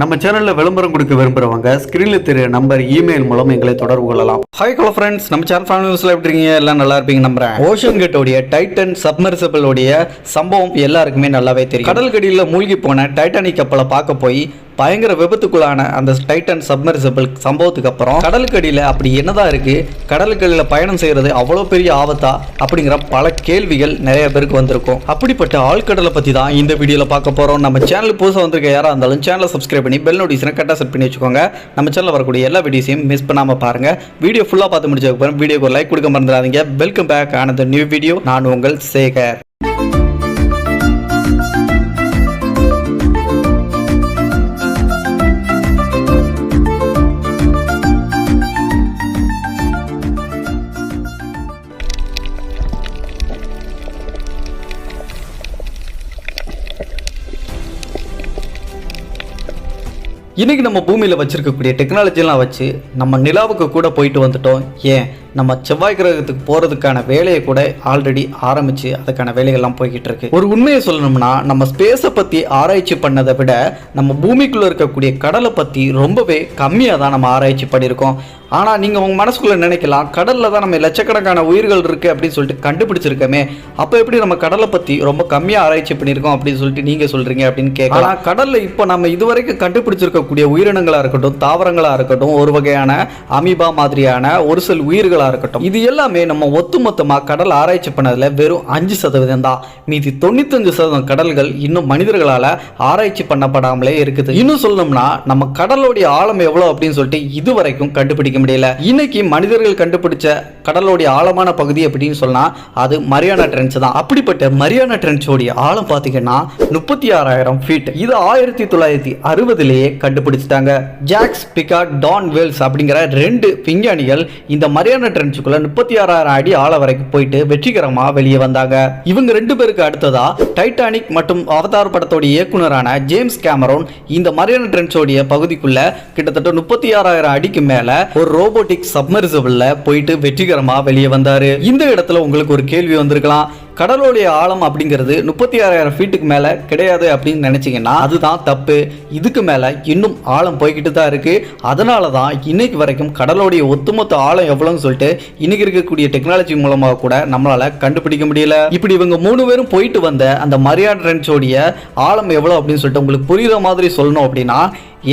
நம்ம சேனலில் விளம்பரம் கொடுக்க விரும்புகிறவங்க ஸ்க்ரீனில் தெரிய நம்பர் இமெயில் மூலம் எங்களை தொடர்பு கொள்ளலாம். ஹாய் ஹலோ ஃப்ரெண்ட்ஸ் நம்ம சேனல் ஃபேமிலி நியூஸில் எப்படி இருக்கீங்க? எல்லாம் நல்லா இருப்பீங்க நம்புறேன். ஓஷன் கேட்டோடைய டைட்டன் சப்மர்சபிளோடைய சம்பவம் எல்லாருக்குமே நல்லாவே தெரியும். கடல்கடியில் மூழ்கி போன டைட்டானிக் கப்பலை பார்க்க போய் பயங்கர விபத்துக்குள்ளான அந்த டைட்டன் சப்மரிசபிள் சம்பவத்துக்கு அப்புறம் கடலுக்கடியில் அப்படி என்னதான் இருக்கு? கடலுக்கடியில் பயணம் செய்யறது அவ்வளோ பெரிய ஆபத்தா? அப்படிங்கிற பல கேள்விகள் நிறைய பேருக்கு வந்திருக்கும். அப்படிப்பட்ட ஆழ்கடலை பற்றி தான் இந்த வீடியோவில் பார்க்க போகிறோம் நம்ம சேனல் புதுசாக வந்திருக்க யாராக இருந்தாலும் சேனலை சப்ஸ்கிரைப் பண்ணி பெல் நோட்டிஸ்னை கரெக்டாக செட் பண்ணி வச்சுக்கோங்க. நம்ம சேனலில் வரக்கூடிய எல்லா வீடியோஸையும் மிஸ் பண்ணாமல் பாருங்க. வீடியோ ஃபுல்லாக பார்த்து முடிச்சதுக்கப்புறம் வீடியோக்கு ஒரு லைக் கொடுக்க மறந்துடாதீங்க. வெல்கம் பேக் ஆனது நியூ வீடியோ நான் உங்கள் சேகர். இன்னைக்கு நம்ம பூமியில் வச்சிருக்கக்கூடிய டெக்னாலஜிலாம் வச்சு நம்ம நிலாவுக்கு கூட போயிட்டு வந்துட்டோம். ஏன்? நம்ம செவ்வாய் கிரகத்துக்கு போகிறதுக்கான வேலையை கூட ஆல்ரெடி ஆரம்பிச்சு அதுக்கான வேலைகள்லாம் போய்கிட்டு இருக்கு ஒரு உண்மையை சொல்லணும்னா நம்ம ஸ்பேஸை பற்றி ஆராய்ச்சி பண்ணதை விட நம்ம பூமிக்குள்ளே இருக்கக்கூடிய கடலை பற்றி ரொம்பவே கம்மியாக தான் நம்ம ஆராய்ச்சி பண்ணியிருக்கோம். ஆனால் நீங்கள் உங்கள் மனசுக்குள்ளே நினைக்கலாம் கடலில் தான் நம்ம லட்சக்கணக்கான உயிர்கள் இருக்குது அப்படின்னு சொல்லிட்டு கண்டுபிடிச்சிருக்கோமே. அப்போ எப்படி நம்ம கடலை பற்றி ரொம்ப கம்மியாக ஆராய்ச்சி பண்ணியிருக்கோம் அப்படின்னு சொல்லிட்டு நீங்கள் சொல்கிறீங்க அப்படின்னு கேட்கலாம். ஆனால் கடலில் இப்போ நம்ம இதுவரைக்கும் கண்டுபிடிச்சிருக்கக்கூடிய உயிரினங்களாக இருக்கட்டும் தாவரங்களாக இருக்கட்டும் ஒரு வகையான அமீபா மாதிரியான ஒரு சில உயிர்களாக இருக்கட்டும். இது எல்லாமே நம்ம ஒட்டுமொத்தமாக கடல் ஆராய்ச்சி பண்ணதில் வெறும் அஞ்சு சதவீதம் தான். மீதி தொண்ணூத்தஞ்சு சதவீதம் கடல்கள் இன்னும் மனிதர்களால் ஆராய்ச்சி பண்ணப்படாமலே இருக்குது. இன்னும் சொல்லணும்னா நம்ம கடலோடைய ஆழம் எவ்வளோ அப்படின்னு சொல்லிட்டு இதுவரைக்கும் கண்டுபிடிக்க முடியல. இன்னைக்கு மனிதர்கள் கண்டுபிடிச்ச கடலோடைய ஆழமான பகுதி அப்படின்னு சொன்னா அது மரியானா ட்ரென்ச் தான். அப்படிப்பட்ட மரியானா ட்ரென்ச்சோடைய ஆழம் பார்த்தீங்கன்னா முப்பத்தி ஆறாயிரம் ஃபீட் இது ஆயிரத்தி தொள்ளாயிரத்தி அறுபதுலேயே கண்டுபிடிச்சிட்டாங்க. ஜாக்ஸ் பிகா டான் வேல்ஸ் அப்படிங்கிற ரெண்டு விஞ்ஞானிகள் இந்த மரியானா ட்ரென்ச்சுக்குள்ள முப்பத்தி ஆறாயிரம் அடி ஆழ வரைக்கும் போயிட்டு வெற்றிகரமா வெளியே வந்தாங்க. இவங்க ரெண்டு பேருக்கு அடுத்ததா டைட்டானிக் மற்றும் அவதார் படத்தோட இயக்குனரான ஜேம்ஸ் கேமரோன் இந்த மரியான ட்ரென்ச்சோடைய பகுதிக்குள்ள கிட்டத்தட்ட முப்பத்தி ஆறாயிரம் அடிக்கு மேல ஒரு ரோபோட்டிக் சப்மர்சிபிள்ல போயிட்டு வெற்றிகரமா வெளியே வந்தாரு. இந்த இடத்துல உங்களுக்கு ஒரு கேள்வி வந்திருக்கலாம். கடலோடைய ஆழம் அப்படிங்கிறது முப்பத்தி ஆறாயிரம் ஃபீட்டுக்கு மேலே கிடையாது அப்படின்னு நினச்சிங்கன்னா அதுதான் தப்பு. இதுக்கு மேலே இன்னும் ஆழம் போய்கிட்டு தான் இருக்குது அதனால தான் இன்னைக்கு வரைக்கும் கடலோடைய ஒத்துமொத்த ஆழம் எவ்வளோன்னு சொல்லிட்டு இன்னைக்கு இருக்கக்கூடிய டெக்னாலஜி மூலமாக கூட நம்மளால் கண்டுபிடிக்க முடியல. இப்படி இவங்க மூணு பேரும் போயிட்டு வந்த அந்த மரியாட் ரென்ச்சோடைய ஆழம் எவ்வளோ அப்படின்னு சொல்லிட்டு உங்களுக்கு புரியுற மாதிரி சொல்லணும் அப்படின்னா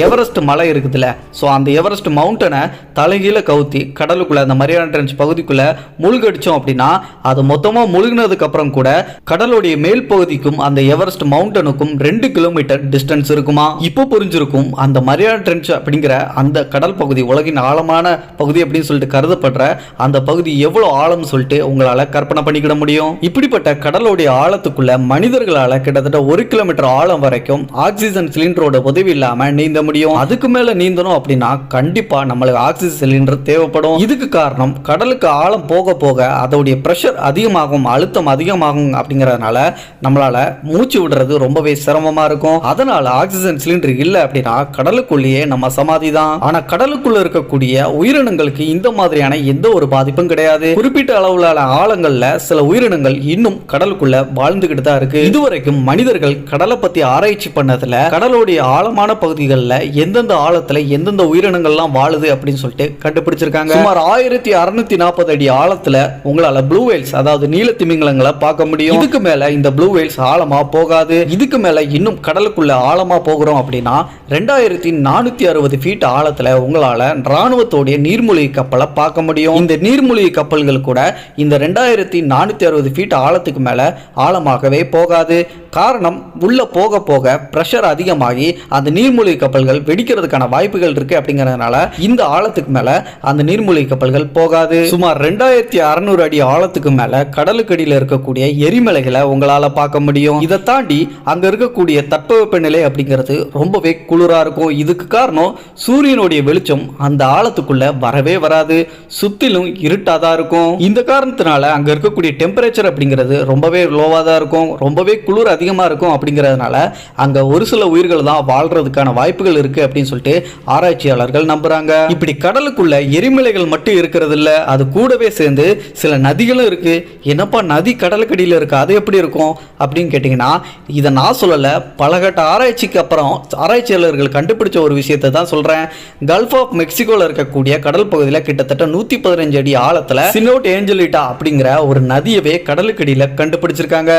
எவரெஸ்ட் மலை இருக்குதுல்ல. ஸோ அந்த எவரெஸ்ட் மவுண்டனை தலைகீழ கவுத்தி கடலுக்குள்ளே அந்த மரியானா ட்ரென்ச் பகுதிக்குள்ளே முழுகடிச்சோம் அப்படின்னா அது மொத்தமாக முழுகினதுக்கப்புறம் கூட கடலுடைய மேல் பகுதிக்கும் அந்த எவரெஸ்ட் மவுண்டனுக்கும் ரெண்டு கிலோமீட்டர் டிஸ்டன்ஸ் இருக்குமா? இப்போ புரிஞ்சிருக்கும் அந்த மரியானா ட்ரென்ச் அப்படிங்கிற அந்த கடல் பகுதி உலகின் ஆழமான பகுதி அப்படின்னு சொல்லிட்டு கருதப்படுற அந்த பகுதி எவ்வளோ ஆழம் சொல்லிட்டு உங்களால் கற்பனை பண்ணிக்கிட முடியும்? இப்படிப்பட்ட கடலுடைய ஆழத்துக்குள்ள மனிதர்களால் கிட்டத்தட்ட ஒரு கிலோமீட்டர் ஆழம் வரைக்கும் ஆக்சிஜன் சிலிண்டரோட உதவி இல்லாமல் நீந்த முடியும் அதுக்கு மேலே நீந்தணும் அப்படின்னா கண்டிப்பாக நம்மளுக்கு ஆக்சிஜன் சிலிண்டர் தேவைப்படும். இதுக்கு காரணம் கடலுக்கு ஆழம் போக போக அதோடைய ப்ரெஷர் அதிகமாகும் அழுத்தம் அதிகமாகும் அப்படிங்கறதுனால நம்மளால மூச்சு விடுறது ரொம்பவே சிரமமா இருக்கும். அதனால ஆக்சிஜன் சிலிண்டர் இல்லை அப்படின்னா கடலுக்குள்ளேயே நம்ம சமாதி தான் ஆனா கடலுக்குள்ள இருக்கக்கூடிய உயிரினங்களுக்கு இந்த மாதிரியான எந்த ஒரு பாதிப்பும் கிடையாது. குறிப்பிட்ட அளவிலான ஆழங்கள்ல சில உயிரினங்கள் இன்னும் கடலுக்குள்ள வாழ்ந்துகிட்டு தான் இருக்கு. இதுவரைக்கும் மனிதர்கள் கடலை பத்தி ஆராய்ச்சி பண்ணதுல கடலுடைய ஆழமான பகுதிகளில் எந்தெந்த ஆழத்துல எந்தெந்த உயிரினங்கள்லாம் வாழுது அப்படின்னு சொல்லிட்டு கண்டுபிடிச்சிருக்காங்க. சுமார் ஆயிரத்தி அறுநூத்தி நாற்பது அடி ஆழத்துல உங்களால ப்ளூ வேல்ஸ் அதாவது நீல திமிங்கலங்களை பார்க்க முடியும். இதுக்கு மேல இந்த ப்ளூ வேல்ஸ் ஆழமா போகாது. இதுக்கு மேல இன்னும் கடலுக்குள்ள ஆழமா போகிறோம் அப்படின்னா ரெண்டாயிரத்தி நானூத்தி அறுபது ஃபீட் ஆழத்துல உங்களால ராணுவத்தோடைய நீர்மூழ்கி கப்பலை பார்க்க முடியும். இந்த நீர்மூழ்கி கப்பல்கள் கூட இந்த ரெண்டாயிரத்தி நானூத்தி அறுபது ஃபீட் ஆழத்துக்கு மேல ஆழமாகவே போகாது. காரணம் உள்ளே போக போக ப்ரெஷர் அதிகமாகி அந்த நீர்மூழ்கி கப்பல்கள் வெடிக்கிறதுக்கான வாய்ப்புகள் இருக்குது அப்படிங்கறதுனால இந்த ஆழத்துக்கு மேலே அந்த நீர்மூழ்கி கப்பல்கள் போகாது. சுமார் ரெண்டாயிரத்தி அறநூறு அடி ஆழத்துக்கு மேலே கடலுக்கடியில் இருக்கக்கூடிய எரிமலைகளை உங்களால் பார்க்க முடியும். இதை தாண்டி அங்கே இருக்கக்கூடிய தட்பவெப்ப நிலை அப்படிங்கிறது ரொம்பவே குளிராக இருக்கும். இதுக்கு காரணம் சூரியனுடைய வெளிச்சம் அந்த ஆழத்துக்குள்ளே வரவே வராது. சுற்றிலும் இருட்டாக தான் இருக்கும். இந்த காரணத்தினால அங்கே இருக்கக்கூடிய டெம்பரேச்சர் அப்படிங்கிறது ரொம்பவே லோவாக தான் இருக்கும். ரொம்பவே குளிர் அதிகமாக இருக்கும் அப்படிங்கிறதுனால அங்கே ஒரு சில உயிர்கள் தான் வாழ்றதுக்கான வாய்ப்புகள் இருக்குது அப்படின்னு சொல்லிட்டு ஆராய்ச்சியாளர்கள் நம்புகிறாங்க இப்படி கடலுக்குள்ள எரிமலைகள் மட்டும் இருக்கிறது இல்லை அது கூடவே சேர்ந்து சில நதிகளும் இருக்கு. என்னப்பா நதி கடலுக்கடியில் இருக்கு? அது எப்படி இருக்கும்? அப்படின்னு கேட்டிங்கன்னா இதை நான் சொல்லலை. பலகட்ட ஆராய்ச்சிக்கு அப்புறம் ஆராய்ச்சியாளர்கள் கண்டுபிடிச்ச ஒரு விஷயத்தை தான் சொல்கிறேன் கல்ஃப் ஆஃப் மெக்சிகோவில் இருக்கக்கூடிய கடல் பகுதியில் கிட்டத்தட்ட நூற்றி பதினஞ்சு அடி ஆழத்தில் சினோட் ஏஞ்சலிட்டா அப்படிங்கிற ஒரு நதியவே கடலுக்கடியில் கண்டுபிடிச்சிருக்காங்க.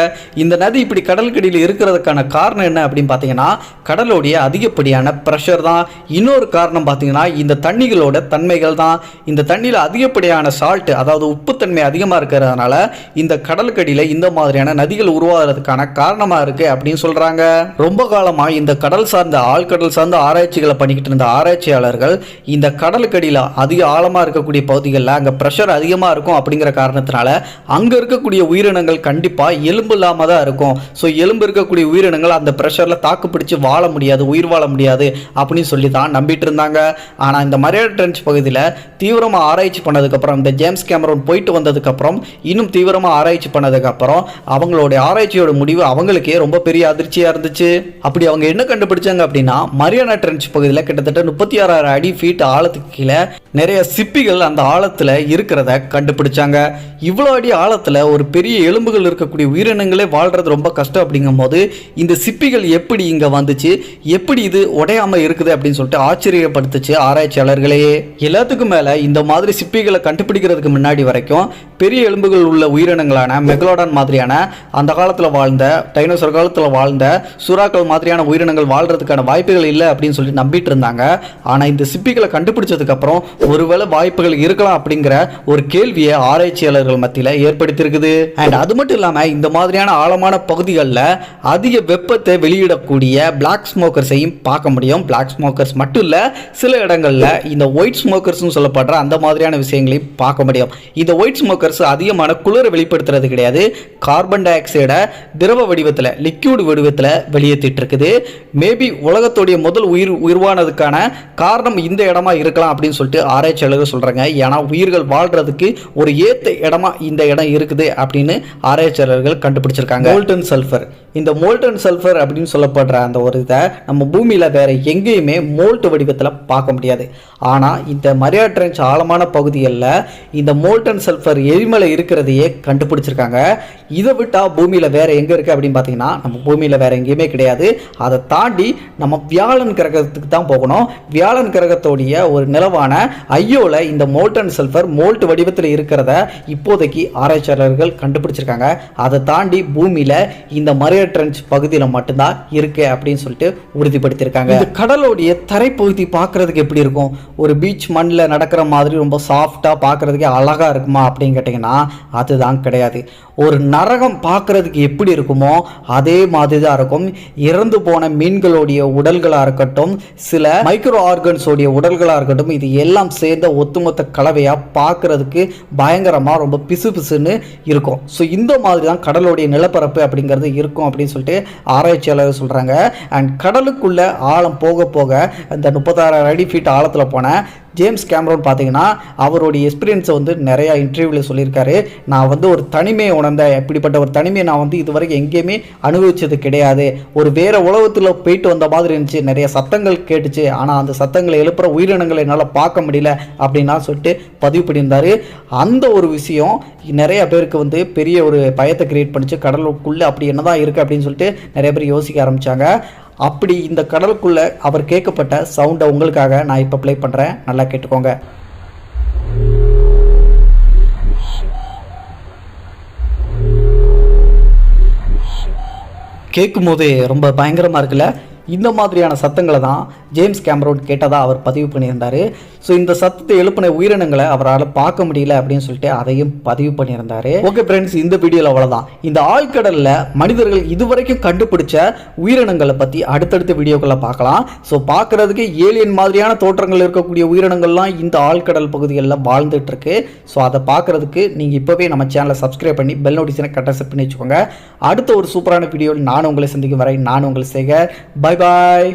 இந்த நதி இப்படி கடல் கடலுக்கடியில் இருக்கிறதுக்கான காரணம் என்ன அப்படின்னு பார்த்தீங்கன்னா கடலுடைய அதிகப்படியான ப்ரெஷர் தான். இன்னொரு காரணம் பார்த்தீங்கன்னா இந்த தண்ணிகளோட தன்மைகள் தான். இந்த தண்ணியில் அதிகப்படியான சால்ட்டு அதாவது உப்புத்தன்மை அதிகமாக இருக்கிறதுனால இந்த கடலுக்கடியில் இந்த மாதிரியான நதிகள் உருவாகிறதுக்கான காரணமாக இருக்குது அப்படின்னு சொல்கிறாங்க ரொம்ப காலமாக இந்த கடல் சார்ந்த ஆழ்கடல் சார்ந்த ஆராய்ச்சிகளை பண்ணிக்கிட்டு இருந்த ஆராய்ச்சியாளர்கள் இந்த கடலுக்கடியில் அதிக ஆழமாக இருக்கக்கூடிய பகுதிகளில் அங்கே ப்ரெஷர் அதிகமாக இருக்கும் அப்படிங்கிற காரணத்தினால அங்கே இருக்கக்கூடிய உயிரினங்கள் கண்டிப்பாக எலும்பு இல்லாமல் தான் இருக்கும். ஸோ எலும்பு இருக்கக்கூடிய உயிரினங்கள் அந்த ப்ரெஷரில் தாக்கு பிடிச்சு வாழ முடியாது உயிர் வாழ முடியாது அப்படின்னு சொல்லி தான் நம்பிட்டு இருந்தாங்க. ஆனால் இந்த மரியாதை ட்ரென்ச் பகுதியில் தீவிரமாக ஆராய்ச்சி பண்ணதுக்கப்புறம் இந்த ஜேம்ஸ் கேமரோன் போயிட்டு வந்ததுக்கப்புறம் இன்னும் தீவிரமாக ஆராய்ச்சி பண்ணதுக்கப்புறம் அவங்களுடைய ஆராய்ச்சியோட முடிவு அவங்களுக்கே ரொம்ப பெரிய அதிர்ச்சியாக இருந்துச்சு. அப்படி அவங்க என்ன கண்டுபிடிச்சாங்க அப்படின்னா மரியானா ட்ரென்ச் பகுதியில் கிட்டத்தட்ட முப்பத்தி ஆறாயிரம் அடி ஃபீட் ஆழத்துக்கு கீழே நிறைய சிப்பிகள் அந்த ஆழத்தில் இருக்கிறத கண்டுபிடிச்சாங்க. இவ்வளோ அடி ஆழத்தில் ஒரு பெரிய எலும்புகள் இருக்கக்கூடிய உயிரினங்களே வாழ்கிறது ரொம்ப கஷ்டம் அப்படிங்கும்போது இந்த சிப்பிகள் எப்படி இங்கே வந்துச்சு? எப்படி இது உடையாமல் இருக்குது அப்படின்னு சொல்லிட்டு ஆச்சரியப்படுத்துச்சு ஆராய்ச்சியாளர்களையே எல்லாத்துக்கும் மேலே இந்த மாதிரி சிப்பிகளை கண்டுபிடிக்கிறதுக்கு முன்னாடி வரைக்கும் பெரிய எலும்புகள் உள்ள உயிரினங்களான மெகலோடான் மாதிரியான அந்த காலத்தில் வாழ்ந்த டைனோசர் காலத்தில் வாழ்ந்த சுறாக்கள் மாதிரியான உயிரினங்கள் வாழ்கிறதுக்கான வாய்ப்புகள் இல்லை அப்படின்னு சொல்லி நம்பிட்டு இருந்தாங்க. ஆனால் இந்த சிப்பிகளை கண்டுபிடிச்சதுக்கப்புறம் ஒருவேளை வாய்ப்புகள் இருக்கலாம் அப்படிங்கிற ஒரு கேள்வியை ஆராய்ச்சியாளர்கள் மத்தியில் ஏற்படுத்தியிருக்குது. அண்ட் அது மட்டும் இல்லாமல் இந்த மாதிரியான ஆழமான பகுதிகளில் அதிக வெப்பத்தை வெளியிடக்கூடிய பிளாக் ஸ்மோக்கர்ஸையும் பார்க்க முடியும். பிளாக் ஸ்மோக்கர்ஸ் மட்டும் இல்லை சில இடங்களில் இந்த ஒயிட் ஸ்மோக்கர்ஸ்னு சொல்லப்படுற அந்த மாதிரியான விஷயங்களையும் பார்க்க முடியும். இந்த ஒயிட் ஸ்மோக்கர்ஸ் அதிகமான குளிரை வெளிப்படுத்துறது கிடையாது. கார்பன் டை ஆக்சைடை திரவ வடிவத்தில் லிக்யூட் வடிவத்தில் வெளியேற்றிட்டு இருக்குது மேபி உலகத்துடைய முதல் உயிர் உருவானதுக்கான காரணம் இந்த இடமா இருக்கலாம் அப்படின்னு சொல்லிட்டு ஆராய்ச்சியாளர்கள் சொல்கிறாங்க ஏன்னா உயிர்கள் வாழ்றதுக்கு ஒரு ஏத்த இடமா இந்த இடம் இருக்குது அப்படின்னு ஆராய்ச்சியாளர்கள் கண்டுபிடிச்சிருக்காங்க. மோல்டன் சல்ஃபர் இந்த மோல்டன் சல்ஃபர் அப்படின்னு சொல்லப்படுற அந்த ஒரு இதை நம்ம பூமியில் வேற எங்கேயுமே மோல்ட் வடிவத்தில் பார்க்க முடியாது. ஆனால் இந்த மரியா ட்ரென்ச் ஆழமான பகுதிகளில் இந்த மோல்டன் சல்ஃபர் எரிமலை இருக்கிறதையே கண்டுபிடிச்சிருக்காங்க. இதை விட்டால் பூமியில் வேற எங்கே இருக்குது அப்படின்னு பார்த்தீங்கன்னா நம்ம பூமியில் வேற எங்கேயுமே கிடையாது. அதை தாண்டி நம்ம வியாழன் கிரகத்துக்கு தான் போகணும். வியாழன் கிரகத்தோடைய ஒரு நிலவான ஐயோவில் இந்த மோல்டன் சல்ஃபர் மோல்ட் வடிவத்தில் இருக்கிறத இப்போதைக்கு ஆராய்ச்சியாளர்கள் கண்டுபிடிச்சிருக்காங்க. அதை தாண்டி பூமியில் இந்த மரிய ட்ரென்ச் பகுதியில் மட்டும்தான் இருக்கு அப்படின்னு சொல்லிட்டு உறுதிப்படுத்தியிருக்காங்க. இந்த கடலோடைய தரைப்பகுதி பார்க்கறதுக்கு எப்படி இருக்கும்? ஒரு பீச் மண்ணில் நடக்கிற மாதிரி ரொம்ப சாஃப்டாக பார்க்குறதுக்கே அழகாக இருக்குமா அப்படின்னு கேட்டிங்கன்னா அதுதான் கிடையாது. ஒரு நரகம் பார்க்குறதுக்கு எப்படி இருக்குமோ அதே மாதிரி தான் இருக்கும். இறந்து போன மீன்களுடைய உடல்களாக இருக்கட்டும் சில மைக்ரோ ஆர்கன்ஸோடைய உடல்களாக இருக்கட்டும் இது எல்லாம் சேர்ந்த ஒத்துமொத்த கலவையாக பார்க்கறதுக்கு பயங்கரமாக ரொம்ப பிசு பிசுன்னு இருக்கும். ஸோ இந்த மாதிரி தான் கடலுடைய நிலப்பரப்பு அப்படிங்கிறது இருக்கும் அப்படின்னு சொல்லிட்டு ஆராய்ச்சியாளர்கள் சொல்கிறாங்க அண்ட் கடலுக்குள்ளே ஆழம் போக போக அந்த முப்பத்தாறாயிரம் அடி ஃபீட் ஆழத்தில் போன ஜேம்ஸ் கேமரோன் பார்த்தீங்கன்னா அவருடைய எக்ஸ்பீரியன்ஸை வந்து நிறையா இன்டர்வியூவில் சொல்லியிருக்காரு. நான் வந்து ஒரு தனிமையை உணர்ந்தேன். இப்படிப்பட்ட ஒரு தனிமையை நான் வந்து இதுவரைக்கும் எங்கேயுமே அனுபவித்தது கிடையாது. ஒரு வேறு உலகத்தில் போயிட்டு வந்த மாதிரி இருந்துச்சு. நிறைய சத்தங்கள் கேட்டுச்சு. ஆனால் அந்த சத்தங்களை எழுப்புகிற உயிரினங்களை என்னால் பார்க்க முடியல அப்படின்னா சொல்லிட்டு பதிவு பண்ணியிருந்தார். அந்த ஒரு விஷயம் நிறைய பேருக்கு வந்து பெரிய ஒரு பயத்தை கிரியேட் பண்ணிச்சு. கடலுக்குள்ளே அப்படி என்னதான் இருக்குது அப்படின்னு சொல்லிட்டு நிறைய பேர் யோசிக்க ஆரம்பித்தாங்க அப்படி இந்த கடலுக்குள்ளே அவர் கேட்கப்பட்ட சவுண்டை உங்களுக்காக நான் இப்போ ப்ளே பண்ணுறேன் நல்லா கேட்டுக்கோங்க. கேட்கும் போதே ரொம்ப பயங்கரமாக இருக்குல்ல? இந்த மாதிரியான சத்தங்களை தான் ஜேம்ஸ் கேமரோன் கேட்டதாக அவர் பதிவு பண்ணியிருந்தார். ஸோ இந்த சத்தத்தை எழுப்பின உயிரினங்களை அவரால் பார்க்க முடியல அப்படின்னு சொல்லிட்டு அதையும் பதிவு பண்ணியிருந்தார். ஓகே ஃப்ரெண்ட்ஸ் இந்த வீடியோவில் அவ்வளோதான் இந்த ஆழ்கடலில் மனிதர்கள் இதுவரைக்கும் கண்டுபிடிச்ச உயிரினங்களை பற்றி அடுத்தடுத்த வீடியோக்களை பார்க்கலாம். ஸோ பார்க்குறதுக்கு ஏலியன் மாதிரியான தோற்றங்கள் இருக்கக்கூடிய உயிரினங்கள்லாம் இந்த ஆழ்கடல் பகுதிகளில் வாழ்ந்துட்டு இருக்கு ஸோ அதை பார்க்குறதுக்கு நீங்கள் இப்போவே நம்ம சேனலை சப்ஸ்கிரைப் பண்ணி பெல் நோட்டிஸனை கட்ட செட் பண்ணி வச்சுக்கோங்க. அடுத்த ஒரு சூப்பரான வீடியோவில் நான் உங்களை சந்திக்கும் வரை நான் உங்களை சேகர். Bye bye